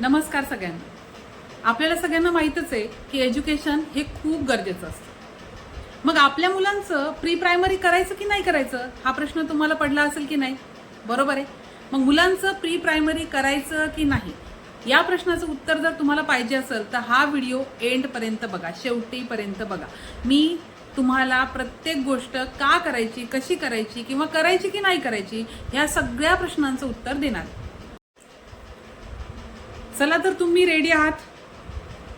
नमस्कार सगळ्यांना. आपल्याला सगळ्यांना माहीतच आहे की एज्युकेशन हे खूप गरजेचं असतं. मग आपल्या मुलांचं प्री प्रायमरी करायचं की नाही करायचं हा प्रश्न तुम्हाला पडला असेल की नाही? बरोबर आहे. मग मुलांचं प्री प्रायमरी करायचं की नाही? या प्रश्नाचं उत्तर जर तुम्हाला पाहिजे असेल तर हा व्हिडिओ एंडपर्यंत बघा शेवटीपर्यंत बघा. मी तुम्हाला प्रत्येक गोष्ट का करायची कशी करायची किंवा करायची की नाही करायची या सगळ्या प्रश्नांचं उत्तर देणार चला तर तुम्ही रेडी आहात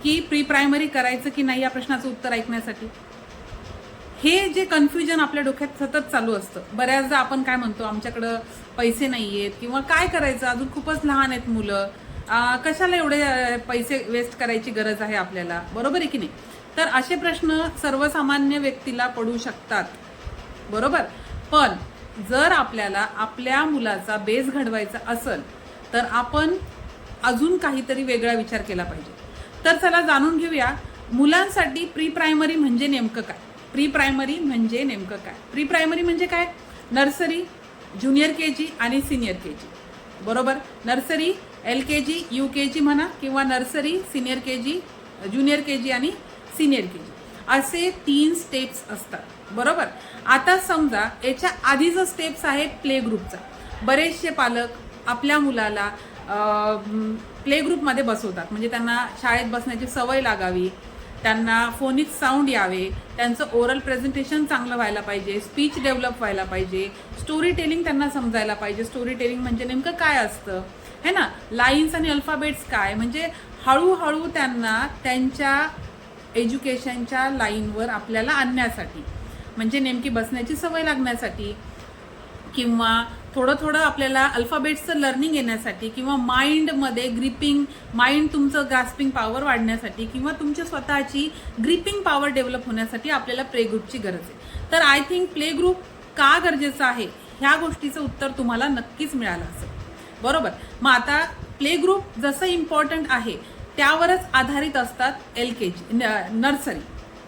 की प्री प्रायमरी करायचं की नाही या प्रश्नाचं उत्तर ऐकण्यासाठी? हे जे कन्फ्युजन आपल्या डोक्यात सतत चालू असतं. बऱ्याचदा आपण काय म्हणतो आमच्याकडं पैसे नाही आहेत किंवा काय करायचं? अजून खूपच लहान आहेत मुलं. कशाला एवढे पैसे वेस्ट करायची गरज आहे आपल्याला? बरोबर आहे की नाही? तर असे प्रश्न सर्वसामान्य व्यक्तीला पडू शकतात. बरोबर? पण जर आपल्याला आपल्या मुलाचा बेस घडवायचा असेल तर आपण अजून काहीतरी वेगळा विचार केला पाहिजे. तर चला जाणून घेऊया मुलांसाठी प्री प्रायमरी म्हणजे नेमकं काय? प्री प्रायमरी म्हणजे नेमकं काय? प्री प्रायमरी म्हणजे काय? नर्सरी ज्युनियर के जी आणि सिनियर के जी. बरोबर? Nursery L K G U K G म्हणा किंवा nursery senior K G junior K G आणि सिनियर के जी. असे तीन स्टेप्स असतात. बरोबर? आता समजा याच्या आधीचा स्टेप्स आहे प्ले ग्रुपचा बरेचसे पालक आपल्या मुलाला प्ले ग्रुपमध्ये बसवतात. म्हणजे त्यांना शाळेत बसण्याची सवय लागावी त्यांना फोनिक साऊंड यावे त्यांचं ओरल प्रेझेंटेशन चांगलं व्हायला पाहिजे स्पीच डेव्हलप व्हायला पाहिजे स्टोरी टेलिंग त्यांना समजायला पाहिजे. स्टोरी टेलिंग म्हणजे नेमकं काय असतं? है ना? लाईन्स आणि अल्फाबेट्स काय? म्हणजे हळूहळू त्यांना त्यांच्या एज्युकेशनच्या लाईनवर आपल्याला आणण्यासाठी म्हणजे नेमकी बसण्याची सवय लागण्यासाठी किंवा थोडं थोडं आपल्याला अल्फाबेट्सचं लर्निंग येण्यासाठी किंवा माइंडमध्ये ग्रिपिंग माइंड तुमचं ग्रास्पिंग पॉवर वाढण्यासाठी किंवा तुमच्या स्वतःची ग्रिपिंग पॉवर डेव्हलप होण्यासाठी आपल्याला प्ले ग्रुपची गरज आहे. तर आय थिंक प्ले ग्रुप का गरजेचं आहे? ह्या गोष्टीचं उत्तर तुम्हाला नक्कीच मिळालं असेल. बरोबर? मग आता प्ले ग्रुप जसं इम्पॉर्टंट आहे त्यावरच आधारित असतात एल के जी नर्सरी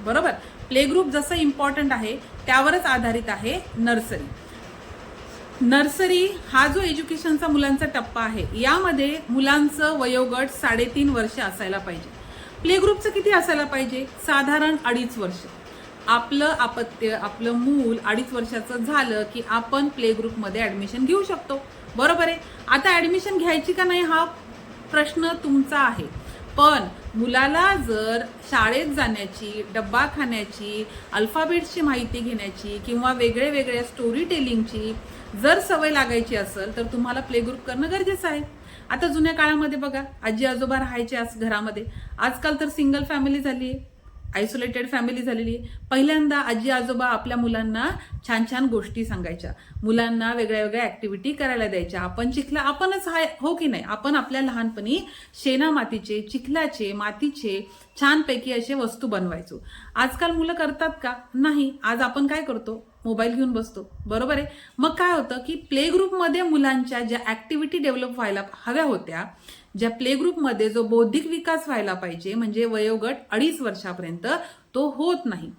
बरोबर? प्ले ग्रुप जसं इम्पॉर्टंट आहे त्यावरच आधारित आहे नर्सरी नर्सरी हा जो एज्युकेशनचा मुलांचा टप्पा आहे यामध्ये मुलांचं वयोगट साडेतीन वर्ष असायला पाहिजे. प्ले ग्रुपचं किती असायला पाहिजे? साधारण अडीच वर्ष. आपलं आपत्य आपलं मूल अडीच वर्षाचं झालं की आपण प्ले ग्रुपमध्ये ॲडमिशन घेऊ शकतो. बरोबर आहे? आता ॲडमिशन घ्यायची का नाही हा प्रश्न तुमचा आहे. पण मुलाला जर शाळेत जाण्याची डब्बा खाण्याची अल्फाबेट्सची माहिती घेण्याची किंवा वेगळे वेगळ्या स्टोरी टेलिंगची जर सवय लागायची असेल तर तुम्हाला प्ले ग्रुप करणं गरजेचं आहे. आता जुन्या काळामध्ये बघा आजी आजोबा राहायचे आज घरामध्ये. आजकाल तर सिंगल फॅमिली झाली आहे आयसोलेटेड फॅमिली झालेली. पहिल्यांदा आजी आजोबा आपल्या मुलांना छान छान गोष्टी सांगायच्या. मुलांना वेगळ्या वेगळ्या ऍक्टिव्हिटी करायला द्यायच्या. आपण चिखला आपणच हाय हो की नाही? आपण आपल्या लहानपणी शेणा मातीचे चिखलाचे मातीचे छानपैकी असे वस्तू बनवायचो. आजकाल मुलं करतात का? नाही. आज आपण काय करतो? मोबाईल घेऊन बसतो. बरोबर आहे? मग काय होतं की प्ले ग्रुपमध्ये मुलांच्या ज्या ऍक्टिव्हिटी डेव्हलप व्हायला हव्या होत्या ज्या प्ले ग्रुपमध्ये जो बौद्धिक विकास व्हायला पाहिजे म्हणजे वयोगट अडीच वर्षापर्यंत तो होत नाही.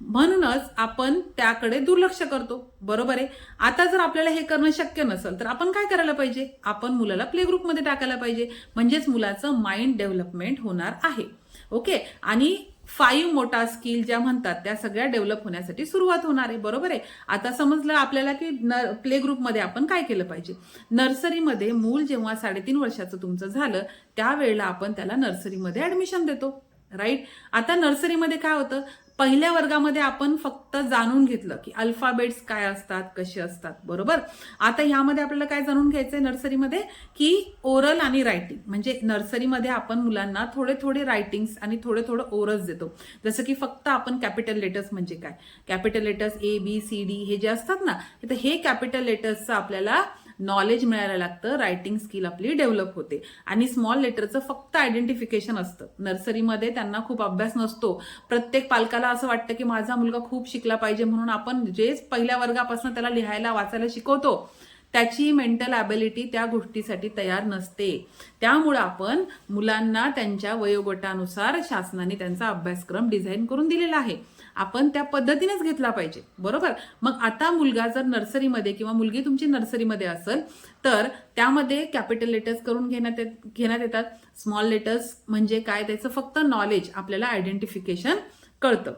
म्हणूनच आपण त्याकडे दुर्लक्ष करतो. बरोबर आहे? आता जर आपल्याला हे करणं शक्य नसेल तर आपण काय करायला पाहिजे? आपण मुलाला प्ले ग्रुपमध्ये टाकायला पाहिजे. म्हणजेच मुलाचं माइंड डेव्हलपमेंट होणार आहे. ओके? आणि फाईव्ह मोठा स्किल ज्या म्हणतात त्या सगळ्या डेव्हलप होण्यासाठी सुरुवात होणार आहे. बरोबर आहे? आता समजलं आपल्याला की न प्ले ग्रुपमध्ये आपण काय केलं पाहिजे? नर्सरीमध्ये मूल जेव्हा साडेतीन वर्षाचं तुमचं झालं त्यावेळेला आपण त्याला नर्सरीमध्ये ऍडमिशन देतो. राईट आता नर्सरीमध्ये काय होतं? पहिल्या वर्गामध्ये आपण फक्त जाणून घेतलं की अल्फाबेट्स काय असतात कसे असतात बरोबर? आता ह्यामध्ये आपल्याला काय जाणून घ्यायचंय नर्सरीमध्ये? की ओरल आणि रायटिंग. म्हणजे नर्सरीमध्ये आपण मुलांना थोडे थोडे रायटिंग्स आणि थोडे थोडं ओरल्स देतो. जसं की फक्त आपण कॅपिटल लेटर्स म्हणजे काय? Capital letters A B C D हे जे असतात ना तर हे कॅपिटल लेटर्सचं आपल्याला नॉलेज मिळायला लागतं रायटिंग स्किल आपली डेव्हलप होते. आणि स्मॉल लेटरचं फक्त आयडेंटिफिकेशन असतं. नर्सरीमध्ये त्यांना खूप अभ्यास नसतो. प्रत्येक पालकाला असं वाटतं की माझा मुलगा खूप शिकला पाहिजे म्हणून आपण जे पहिल्या वर्गापासून त्याला लिहायला वाचायला शिकवतो त्याची मेंटल ॲबिलिटी त्या गोष्टीसाठी तयार नसते. त्यामुळं आपण मुलांना त्यांच्या वयोगटानुसार शासनाने त्यांचा अभ्यासक्रम डिझाईन करून दिलेला आहे. आपण त्या पद्धतीनेच घेतला पाहिजे. बरोबर? मग आता मुलगा जर नर्सरीमध्ये किंवा मुलगी तुमची नर्सरीमध्ये असेल तर त्यामध्ये कॅपिटल लेटर्स करून घेण्यात येत घेण्यात येतात. स्मॉल लेटर्स म्हणजे काय? त्याचं फक्त नॉलेज आपल्याला आयडेंटिफिकेशन कळतं.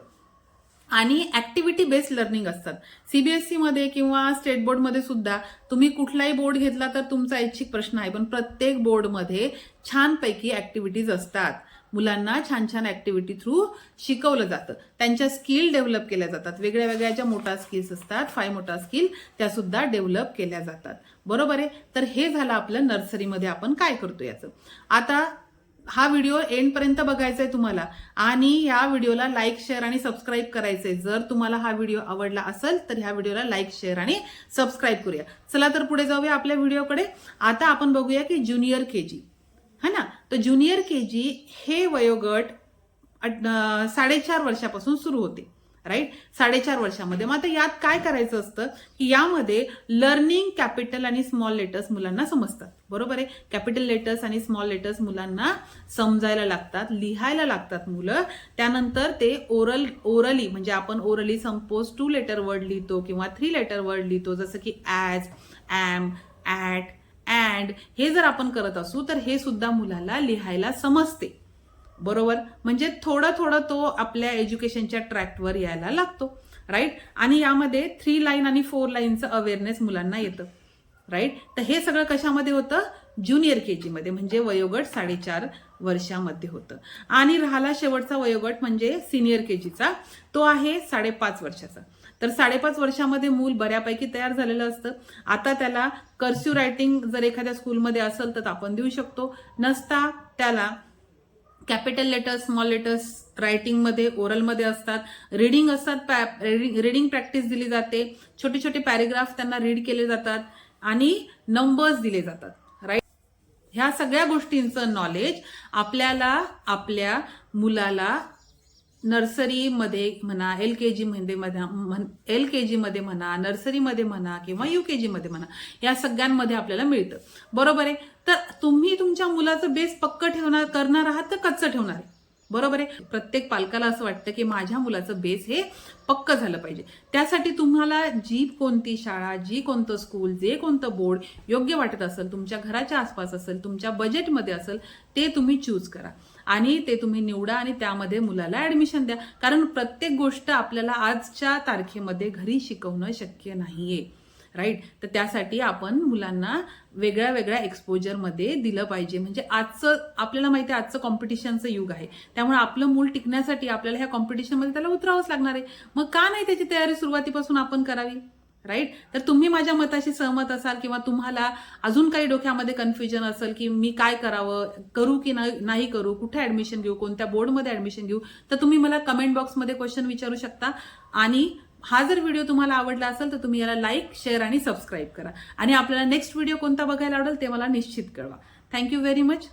आणि ऍक्टिव्हिटी बेस्ड लर्निंग असतात. सीबीएसई मध्ये किंवा स्टेट बोर्डमध्ये सुद्धा तुम्ही कुठलाही बोर्ड घेतला तर तुमचा ऐच्छिक प्रश्न आहे पण प्रत्येक बोर्डमध्ये छानपैकी ऍक्टिव्हिटीज असतात. मुलांना छान छान ऍक्टिव्हिटी थ्रू शिकवलं जातं. त्यांच्या स्किल डेव्हलप केल्या जातात. वेगळ्या वेगळ्या ज्या मोठ्या स्किल्स असतात फाय मोठा स्किल त्यासुद्धा डेव्हलप केल्या जातात. बरोबर आहे? तर हे झालं आपलं नर्सरीमध्ये आपण काय करतो याचं? आता हा व्हिडिओ एंडपर्यंत बघायचा आहे तुम्हाला. आणि ह्या व्हिडिओला लाईक शेअर आणि सबस्क्राईब करायचंय. जर तुम्हाला हा व्हिडिओ आवडला असेल तर ह्या व्हिडिओला लाईक शेअर आणि सबस्क्राईब करूया. चला तर पुढे जाऊया आपल्या व्हिडिओकडे आता आपण बघूया की ज्युनियर के जी है ना? तर ज्युनियर के जी हे वयोगट साडेचार वर्षापासून सुरू होते राईट साडेचार वर्षामध्ये. मग आता यात काय करायचं असतं की यामध्ये लर्निंग कॅपिटल आणि स्मॉल लेटर्स मुलांना समजतात. बरोबर आहे? कॅपिटल लेटर्स आणि स्मॉल लेटर्स मुलांना समजायला लागतात लिहायला लागतात मुलं. त्यानंतर ते ओरल ओरली म्हणजे आपण orally suppose two letter word लिहितो किंवा थ्री लेटर वर्ड लिहितो जसं की ॲज ॲम ॲट अँड हे जर आपण करत असू तर हे सुद्धा मुलाला लिहायला समजते. बरोबर? म्हणजे थोडं थोडं तो आपल्या एज्युकेशनच्या ट्रॅकवर यायला लागतो. राईट आणि यामध्ये थ्री लाईन आणि फोर लाईनचं अवेअरनेस मुलांना येतं. राईट तर हे सगळं कशामध्ये होतं? ज्युनियर के मध्ये म्हणजे वयोगट साडेचार वर्षामध्ये होतं. आणि राहिला शेवटचा वयोगट म्हणजे सिनियर के जीचा तो आहे साडेपाच वर्षाचा. तर साडेपाच वर्षामध्ये मूल बऱ्यापैकी तयार झालेलं असतं. आता त्याला कर्स्यू रायटिंग जर एखाद्या स्कूलमध्ये असेल तर आपण देऊ शकतो. नसता त्याला कॅपिटल लेटर्स स्मॉल लेटर्स रायटिंगमध्ये ओरलमध्ये असतात. रीडिंग असतात रीडिंग प्रॅक्टिस दिली जाते. छोटे छोटे पॅरेग्राफ त्यांना रीड केले जातात आणि नंबर्स दिले जातात. राईट ह्या सगळ्या गोष्टींचं नॉलेज आपल्याला आपल्या मुलाला नर्सरीमध्ये म्हणा एल के जीमध्ये म्हणा एल के जीमध्ये म्हणा नर्सरीमध्ये म्हणा किंवा यू के जीमध्ये म्हणा या सगळ्यांमध्ये आपल्याला मिळतं. बरोबर आहे? तर तुम्ही तुमच्या मुलाचं बेस पक्क ठेवणार करणार आहात तर कच्चं ठेवणार आहे? बरोबर आहे? प्रत्येक पालकाला असं वाटतं की माझ्या मुलाचं बेस हे पक्क झालं पाहिजे. त्यासाठी तुम्हाला जी कोणती शाळा जी कोणतं स्कूल जे कोणतं बोर्ड योग्य वाटत असेल तुमच्या घराच्या आसपास असेल तुमच्या बजेटमध्ये असेल ते तुम्ही चूज करा. आणि ते तुम्ही निवडा आणि त्यामध्ये मुलाला ऍडमिशन द्या. कारण प्रत्येक गोष्ट आपल्याला आजच्या तारखेमध्ये घरी शिकवणं शक्य नाहीये. राईट तर त्यासाठी आपण मुलांना वेगळ्या वेगळ्या एक्सपोजरमध्ये दिलं पाहिजे. म्हणजे आजचं आपल्याला माहिती आहे आजचं कॉम्पिटिशनचं युग आहे. त्यामुळे आपलं मूल टिकण्यासाठी आपल्याला ह्या कॉम्पिटिशनमध्ये त्याला उतरावंच लागणार आहे. मग का नाही त्याची तयारी सुरुवातीपासून आपण करावी? राईट? तर तुम्ही माझ्या मताशी सहमत असाल किंवा तुम्हाला अजून काही डोक्यामध्ये कन्फ्युजन असेल की मी काय करावं करू की नाही नाही करू कुठे ॲडमिशन घेऊ कोणत्या बोर्डमध्ये ॲडमिशन घेऊ तर तुम्ही मला कमेंट बॉक्समध्ये क्वेश्चन विचारू शकता. आणि हा जर व्हिडिओ तुम्हाला आवडला असेल तर तुम्ही याला लाईक शेअर आणि सबस्क्राईब करा. आणि आपल्याला नेक्स्ट व्हिडिओ कोणता बघायला आवडेल ते मला निश्चित कळवा. Thank you very much